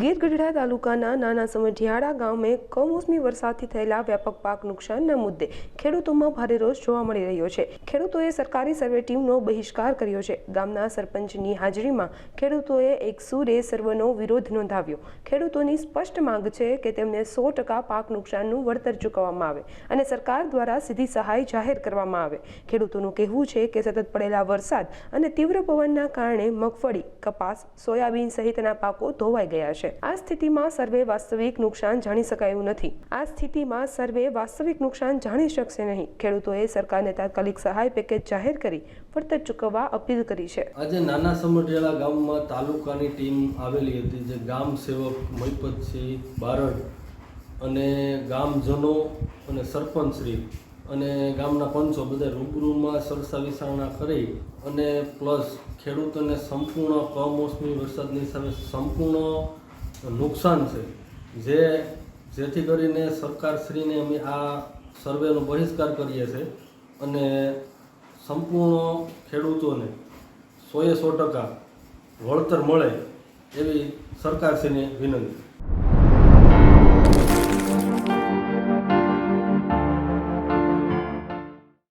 ગીર ગઢડા તાલુકાના નાના સમઢિયાળા ગામે કમોસમી વરસાદથી થયેલા વ્યાપક પાક નુકસાનના મુદ્દે ખેડૂતોમાં ભારે રોષ જોવા મળી રહ્યો છે. ખેડૂતોએ સરકારી સર્વે ટીમનો બહિષ્કાર કર્યો છે. ગામના સરપંચની હાજરીમાં ખેડૂતોએ એક સુરે સર્વનો વિરોધ નોંધાવ્યો. ખેડૂતોની સ્પષ્ટ માંગ છે કે તેમને સો ટકા પાક નુકસાનનું વળતર ચૂકવવામાં આવે અને સરકાર દ્વારા સીધી સહાય જાહેર કરવામાં આવે. ખેડૂતોનું કહેવું છે કે સતત પડેલા વરસાદ અને તીવ્ર પવનના કારણે મગફળી, કપાસ, સોયાબીન સહિતના પાકો ધોવાઈ ગયા છે. આ સ્થિતિમાં સર્વે વાસ્તવિક નુકસાન જાણી શકાયું નથી. આ સ્થિતિમાં સર્વે વાસ્તવિક નુકસાન જાણી શકશે નહીં. ખેડૂતોએ સરકારને તાત્કાલિક સહાય પેકેજ જાહેર કરી વળતર ચૂકવવા અપીલ કરી છે. આજે નાના સમઢિયાળા ગામમાં તાલુકાની ટીમ આવેલી હતી જે ગામ સેવક મહિપતસિંહ બારડ અને ગામજનો અને સરપંચશ્રી અને ગામના પંચો બધા રૂબરૂમાં સરસા વિચારણા કરી અને પ્લસ ખેડૂતોને સંપૂર્ણ કમોસમી વરસાદની સામે સંપૂર્ણ નુકસાન છે. જે, જેથી કરીને સરકારશ્રીને અમે આ સર્વેનો બહિષ્કાર કરીએ છીએ અને સંપૂર્ણ ખેડૂતોને સોએ સો ટકા વળતર મળે એવી સરકારશ્રીને વિનંતી.